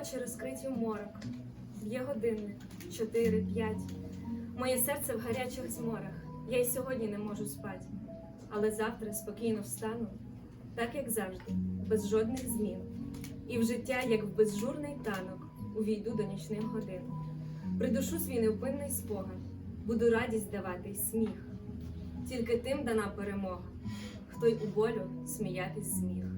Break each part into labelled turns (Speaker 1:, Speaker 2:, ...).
Speaker 1: очі розкриті в морок. Є годинник, чотири, п'ять. Моє серце в гарячих зморах. Я й сьогодні не можу спати. Але завтра спокійно встану, так як завжди, без жодних змін. І в життя, як в безжурний танок, увійду до нічних годин. Придушу свій невпинний спогад, буду радість давати й сміх. Тільки тим дана перемога, хто й у болю сміятись зміг.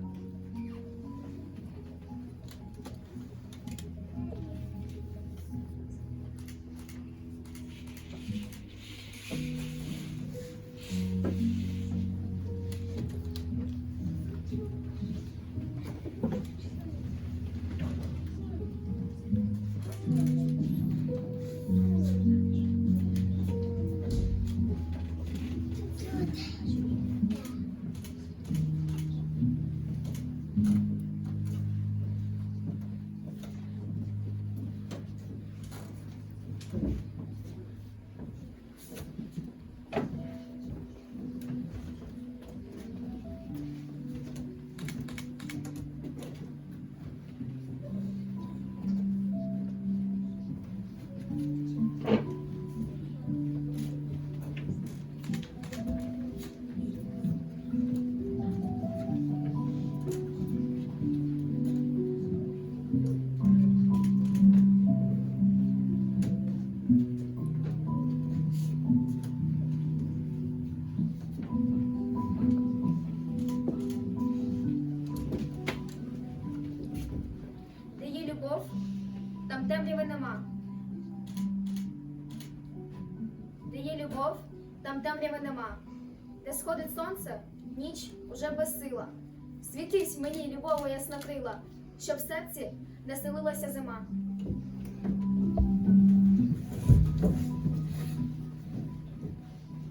Speaker 2: Світись мені, любово ясна крила, щоб в серці не селилася зима.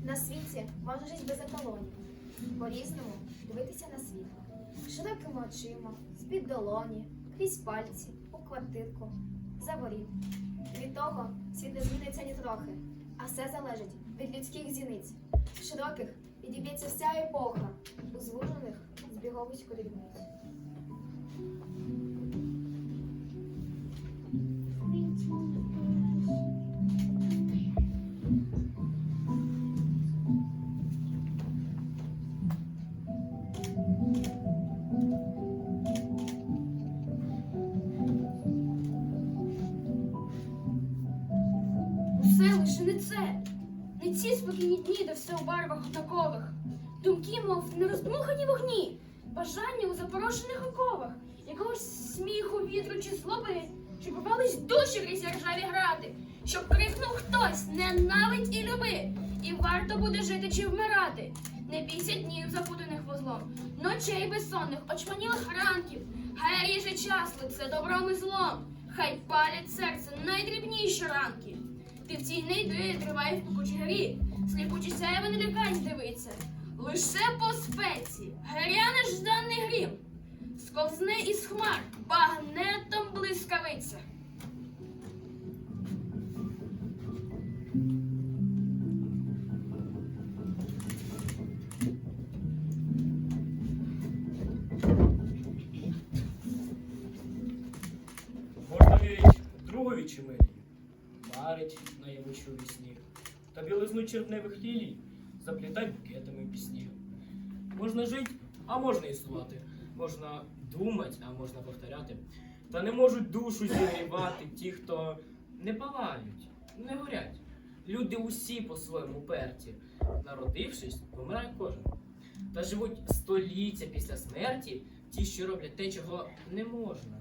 Speaker 2: На світі можна жити без еталонів, по-різному дивитися на світ. Широкими очима, з-під долоні, крізь пальці, у квартирку, за воріт. Від того світ не зміниться ні трохи, а все залежить від людських зіниць. Широких відіб'ється вся епоха, у звужених збіговисько дрібниць.
Speaker 3: Усе лише не це. Не ці спокійні дні, де все у барвах однакових. Думки, мов нерозбухані вогні, бажання у запорошених оковах, якогось сміху, вітру чи злоби, щоб рвались душі крізь ржаві грати, щоб крикнув хтось ненавидь і люби, і варто буде жити чи вмирати. Не бійся днів, запутаних вузлом, ночей безсонних, очманілих ранків, хай ріже час лице добром і злом, хай палять серце найдрібніші ранки. Ти в цій не йди, тривай в кукучій грі, сліпучі сяєва не лякань дивиться. Лише по спеці, гряне жданий грім, сковзне із хмар, багнетом блискавиця.
Speaker 4: Вірить другові чимелі, марить наявучу вісні, та білизну червневих лілій заплітать пісні. Можна жить, а можна існувати, можна думать, а можна повторяти. Та не можуть душу зігрівати ті, хто не палають, не горять. Люди усі по-своєму перті. Народившись, помирає кожен. Та живуть століття після смерті ті, що роблять те, чого не можна.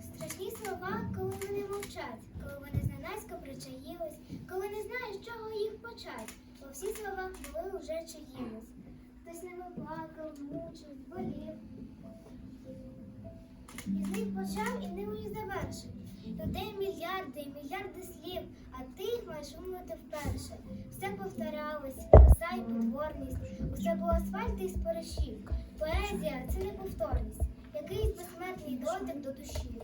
Speaker 5: Страшні слова, коли вони мовчать, чого їх почать, бо всі слова були уже чиїмось. Хтось ними плакав, мучив, болів. І з них почав і ними і завершив. Людей мільярди і мільярди слів, а ти їх маєш вимовити вперше. Все повторялось, краса і потворність, усе було асфальт із споришів. Поезія це неповторність, якийсь безсмертний дотик до душі.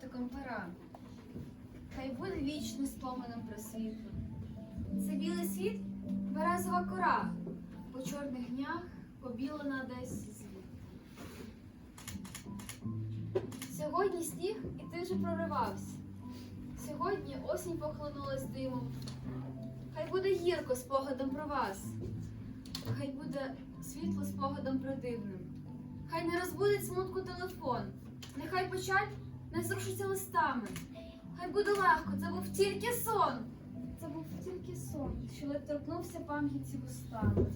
Speaker 6: Хай дотиком пера, буде вічним споменом про світло. Це білий світ березова кора, по чорних днях побілена десь звід. Сьогодні сніг і ти вже проривався. Сьогодні осінь похлинулась димом. Хай буде гірко спогадом про вас. Хай буде світло спогадом про дивним. Хай не розбудить смутку телефон. Нехай печаль не зрушиться листами. Хай буде легко, це був тільки сон. Це був тільки сон, що ледь торкнувся пам'яті вустами.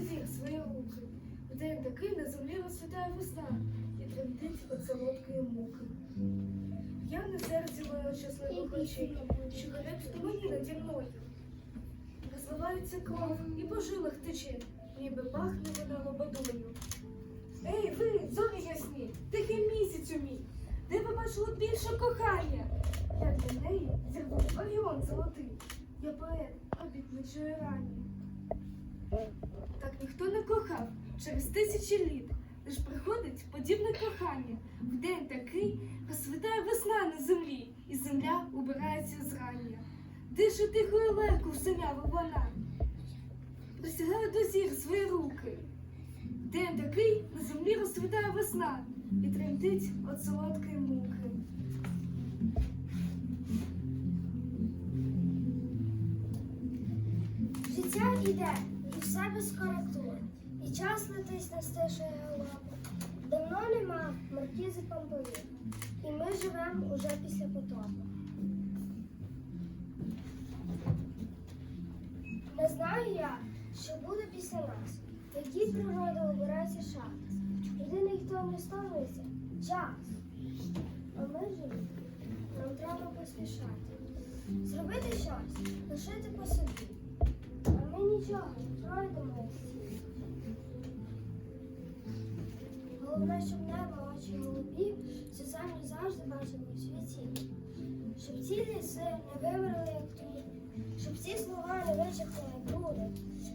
Speaker 7: До свої руки. В день такий на землі розсвітає весна, і тремтить від солодкої муки. Я на серці моєї щасливих очей, що горять мені наді мною. Розливається кров і по жилах тече, ніби пахне вона лободою. Ей, ви, зорі ясні, тихий місяцю мій, де ви бачили більше кохання? Я для неї зірву оріон золотий, я поет обітничої рані. Так ніхто не кохав через тисячі літ, лиш приходить подібне кохання. В день такий розцвітає весна на землі, і земля убирається з рання. Дише тихо і легко в синяву вона. Присягає до зір свої руки. День такий на землі розцвітає весна і тремтить від солодкої муки.
Speaker 8: Життя іде, все без коректур, і час летить на стишує лапу. Давно нема маркізи помпові, і ми живемо уже після потопу. Не знаю я, що буде після нас, який природа обирається шанс. Туди ніхто не ставиться час. А ми живі, нам треба поспішати. Зробити щось, лишити по собі. А ми нічого Головне, щоб небо очі голубі, все самі завжди бачили в світі. Щоб ці ліси не вимерли, як тут, щоб ці слова не вичахли, як груди.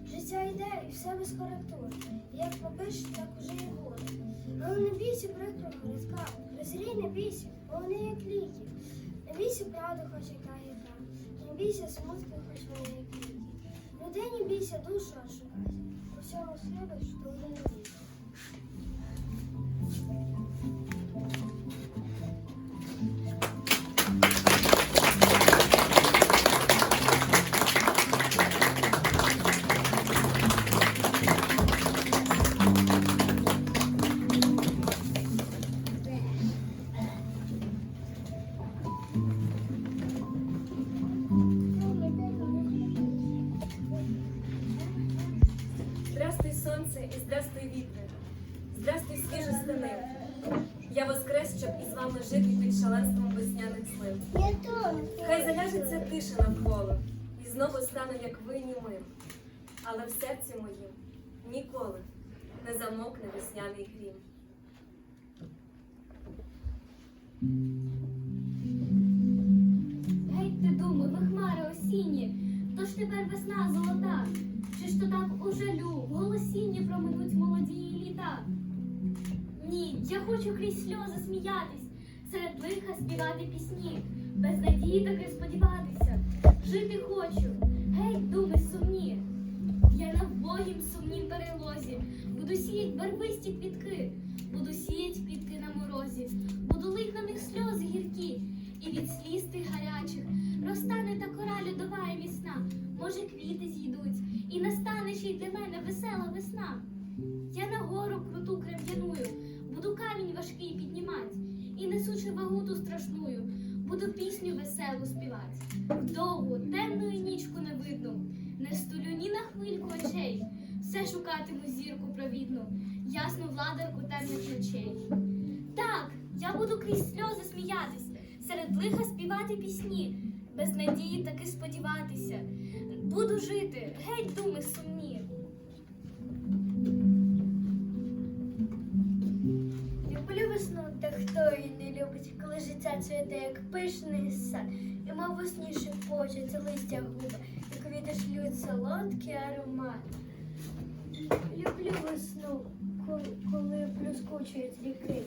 Speaker 8: Життя йде і все без коректур. Як попиш, так уже і буде. Але не бійся прикрого рядка, розрій не бійся, бо вони як ліки. Не бійся правду, хоч яка гірка, не бійся смутку, хоч вони як ліки. Людині бійся душу ошукати, у всьому слідиш, то вже не бійся.
Speaker 1: Здрастуй вітер, здрастуй свіжі стени. Я воскрес, щоб із вами жити під шаленством весняних слив. Хай заляжеться тиша навколо, і знову стану, як ви німим. Але в серці моїм ніколи не замовкне весняний грім.
Speaker 7: Геть ти думи, ви хмари осінні, то ж тепер весна золота. Чи ж то так у жалю, в голосінні проминуть молоді літа? Ні, я хочу крізь сльози сміятись, серед лиха співати пісні, без надії таки сподіватися. Жити хочу, геть, думи сумні. Я на вбогім сумнім перелозі, буду сіять барвисті квітки, буду сіять квітки на морозі, буду лить на них сльози гіркі, і від сліз лиха співати пісні, без надії таки сподіватися. Буду жити, геть думи сумні.
Speaker 9: Люблю весну, та хто її не любить, коли життя цвіте, як пишний сад, і мов весні шепочеться листя губи, і квіти шлють солодкий аромат. Люблю весну, коли, плюскучують ріки,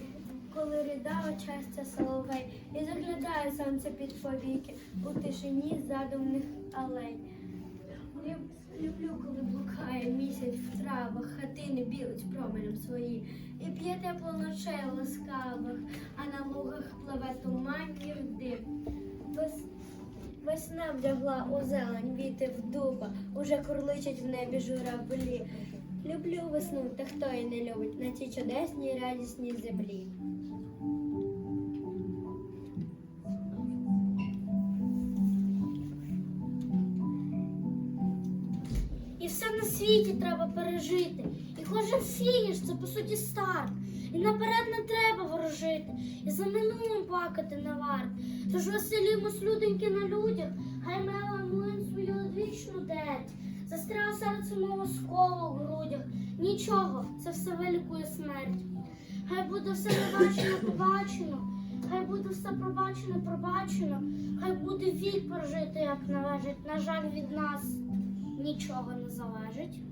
Speaker 9: коли ридава частя соловей, і заглядає сонце під повіки у тишині задумних алей. Люб- Люблю, коли блукає місяць в травах, хатини білить променем свої, і п'є тепло ночей ласкавих, а на лугах пливе туманні дим. Вес... Весна вдягла у зелень, віти в дуба, уже курличать в небі журавлі. Люблю весну, та хто її не любить на цій чудесній радісній землі. На треба пережити. І кожен фініш це по суті старт. І наперед не треба ворожити, і за минулим плакати не варт. Тож веселімось люденьки на людях, хай мела млин свою одвічну деть. Застряла серце мого сколу в грудях. Нічого, це все вилікує смерть. Хай буде все побачено, побачено, хай буде все пробачено, пробачено, хай буде вік прожити, як належить. На жаль, від нас нічого не залежить.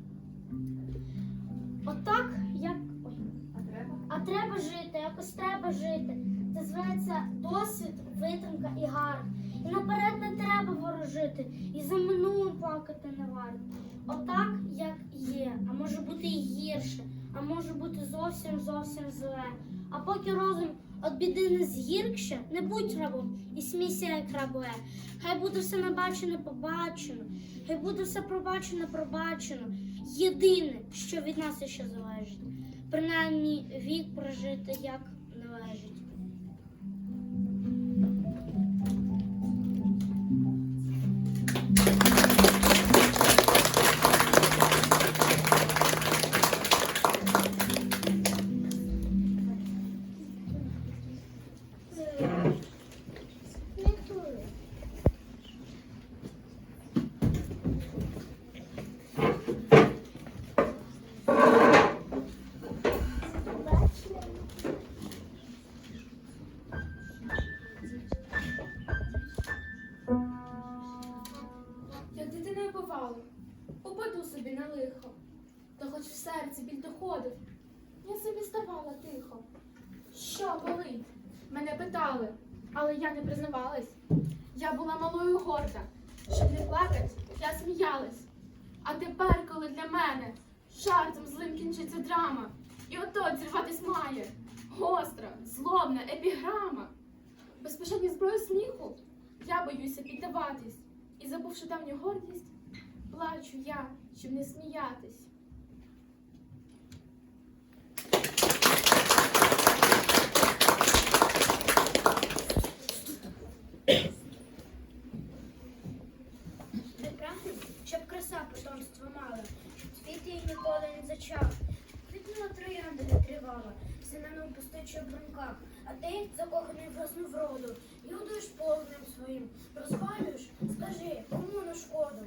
Speaker 9: Отак, як. Ой,
Speaker 3: А треба?
Speaker 9: а треба жити, якось треба жити. Це зветься досвід, витримка і гард. І наперед не треба ворожити, і за минулим плакати не варто. Отак, як є, а може бути і гірше, а може бути зовсім зовсім зле. А поки розум від біди не згіркше, не будь рабом і смійся, як рабле. Хай буде все набачене, побачено, хай буде все пробачено, пробачено. Єдине, що від нас ще залежить принаймні вік прожити як
Speaker 3: жартом злим кінчиться драма, і ото зірватись має гостра, злобна епіграма. Безпечатні зброї сміху я боюся піддаватись. І забувши давню гордість, плачу я, щоб не сміятись.
Speaker 9: Ти прагнеш, щоб краса потомство мала, щоб світ її ніколи не зачав. Квітнула троянда не тривала, синину пустичу а ти, закоханий власну вроду, юдуєш повним своїм, розпалюєш, скажи, кому на шкоду?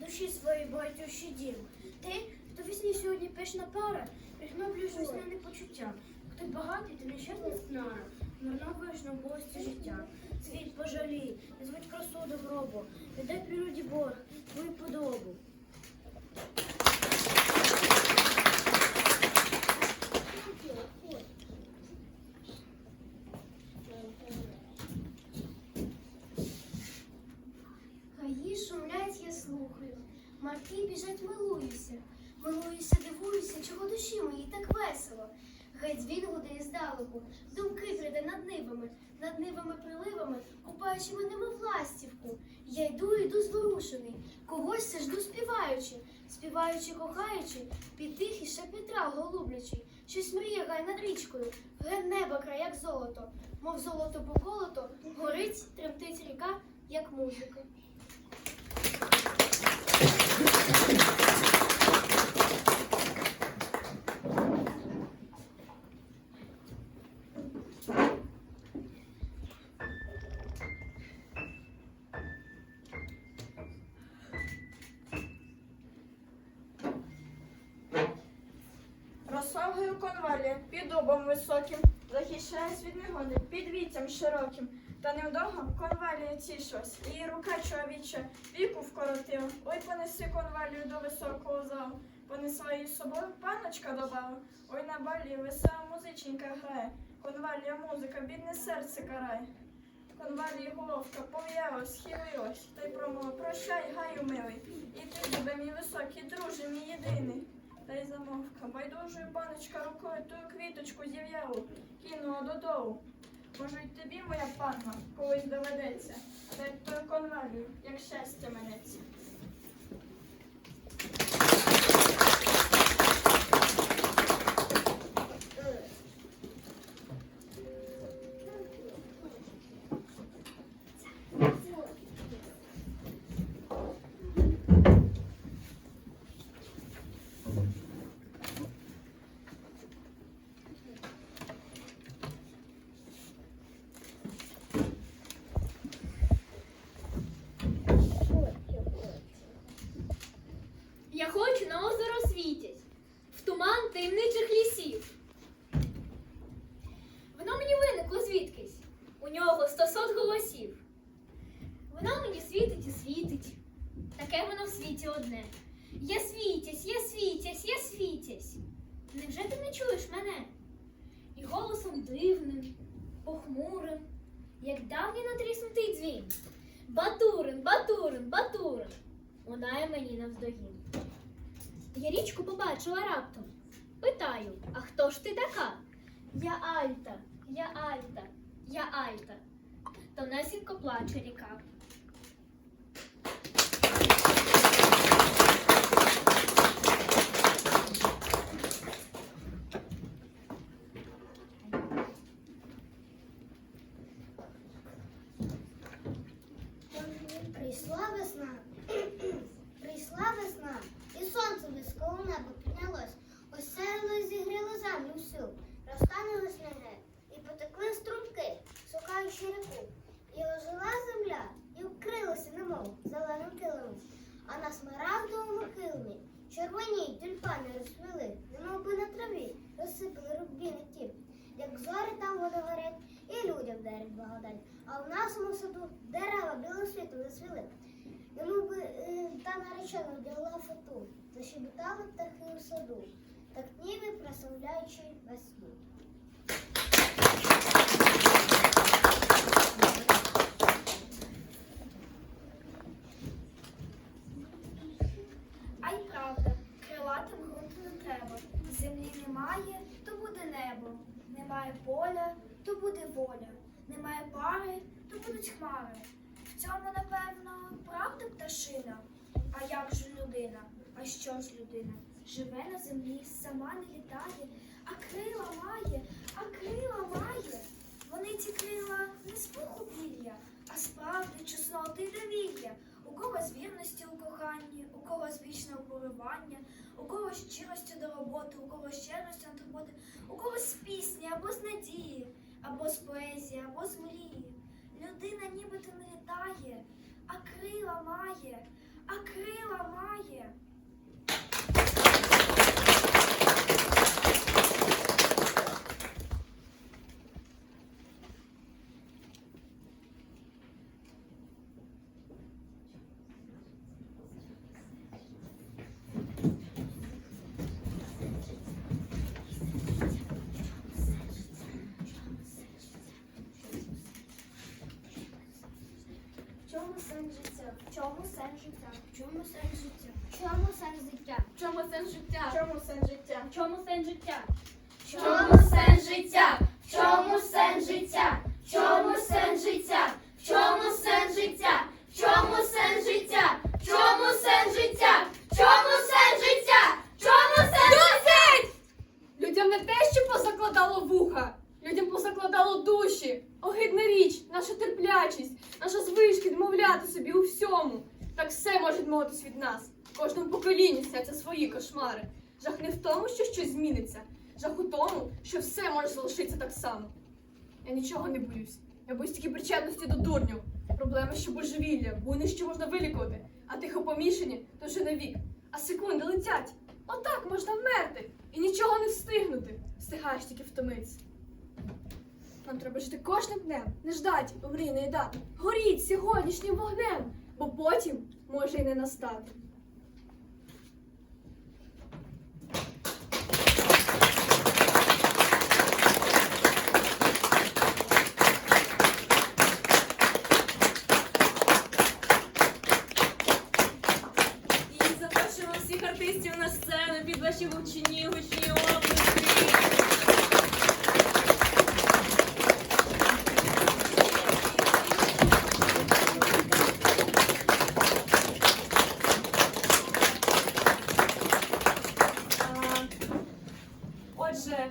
Speaker 9: Душі своїй багатющий дім. Ти, хто вісні сьогодні пишна пара, пригноблюєш весняне почуття. Хто багатий, ти нещасна скнара, марновуєш на гості життя. Світ пожалій, не звуть красу до гробу, віддай природі борг, твою подобу. Весело. Геть дзвін гудає здалеку, думки прийде над нивами, над нивами приливами, купаючи мене в ластівку. Я йду, йду зворушений, когось це жду співаючи, співаючи, кохаючи, під тихий шепітра голублячий, щось мріє гай над річкою, ген неба край, як золото, мов золото поколото, горить, тремтить ріка, як музика.
Speaker 10: Розсовгою конвалія під дубом високим, захищаясь від негоди під віттям широким. Та невдовго конвалія тішилась, її рука чоловіча віку вкоротила. Ой, понеси конвалію до високого залу. Понесла її з собою паночка до балу. Ой, на балі весела музиченька грає. Конвалія музика, бідне серце карає. Конвалії головка пов'ялась, схилилась, та й промова прощай, гаю милий. І ти, тебе, мій високий друже, мій єдиний. Та й замовка. Байдужою паночка рукою тую квіточку зів'ялу, кинула додолу. Може, й тобі, моя панна, колись доведеться, та й тою конвалію, як щастя минеться.
Speaker 7: Хочу на озеро світять, в туман таємничих Я річку побачила раптом. Питаю, а хто ж ти така? Я Альта, я Альта, я Альта. Тонесенько плаче ріка.
Speaker 5: Червоні тюльпани розцвіли, немов би на траві, розсипали рубіни ті. Як зорі там водогорять, і людям дарять благодать. А в нашому саду дерева білим світом засвіли. Немов би е, та наречена вдягла фату, защебетали птахи у саду, так ніби прославляючи весну.
Speaker 2: Немає поля, то буде воля. Немає пари, то будуть хмари. В цьому, напевно, правда пташина. А як же людина? А що ж людина? Живе на землі, сама не літає, а крила має, а крила має. Вони ці крила не з пуху пір'я, а справди, чесноти й довір'я. У кого з вірності у коханні, у кого з вічного поривання, у когось щирості до роботи, у кого з щирості на турботи, у когось з пісні або з надії, або з поезії, або з мрії. Людина нібито не літає, а крила має, а крила має. В чому сенс життя? В чому сенс життя? В чому сенс життя?
Speaker 5: В чому сенс життя?
Speaker 7: В чому сенс життя?
Speaker 10: В чому сенс життя?
Speaker 7: В чому сенс життя?
Speaker 2: В чому сенс життя? В чому сенс життя? В чому сенс життя? В чому сенс життя? В чому сенс життя? В чому сенс життя? В чому сенс життя? В чому сенс
Speaker 11: Людям не те, що позакладало вуха, людям позакладало душі. Огидна річ, наша терплячість, наша звичка відмовляти собі у всьому. Так все може відмовитись від нас. Кожному поколінні сняться свої кошмари. Жах не в тому, що щось зміниться. Жах у тому, що все може залишитися так само. Я нічого не боюсь. Я боюсь тільки причетності до дурню. Проблема, що божевілля, буйне, що можна вилікувати, а тихо помішані, то вже не вік. А секунди летять. Отак можна вмерти і нічого не встигнути. Встигаєш тільки втомитися. Нам треба жити кожним днем, не ждать, умрій, не їдати. Горіть сьогоднішнім вогнем, бо потім може й не настати.
Speaker 1: І запрошуємо всіх артистів на сцену під ваші гучні, гучні оплески. А, Отже,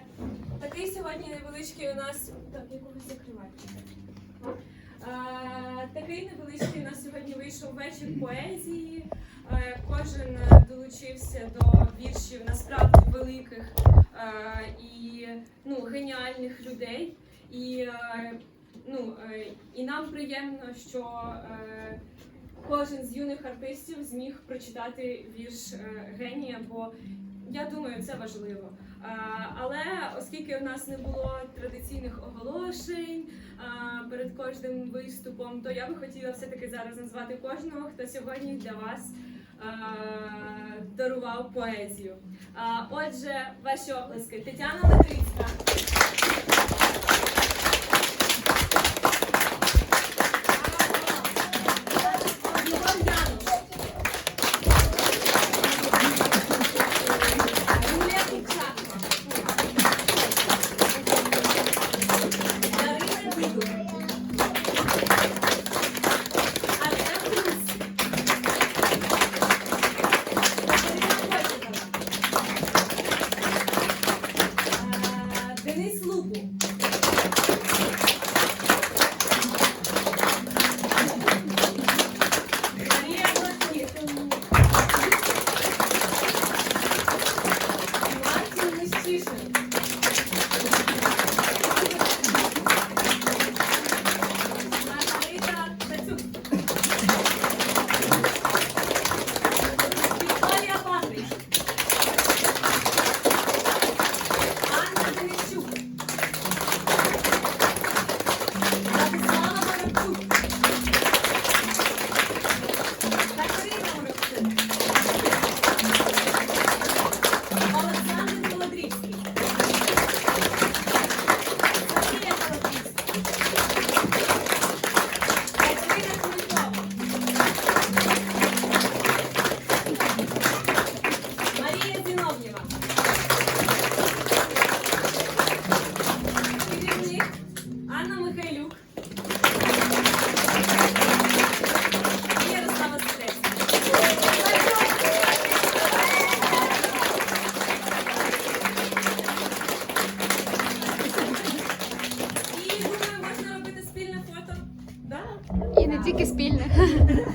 Speaker 1: такий сьогодні невеличкий у нас. Так, якогось закривайте. Е, Такий невеличкий у нас сьогодні вечір поезії. Е, Кожен долучився до віршів насправді великих е, і ну, геніальних людей. І, е, ну, і нам приємно, що кожен з юних артистів зміг прочитати вірш генія, бо я думаю, це важливо. Але оскільки у нас не було традиційних оголошень перед кожним виступом, то я би хотіла все-таки зараз назвати кожного, хто сьогодні для вас дарував поезію. Отже, ваші оплески Тетяна Летрицька,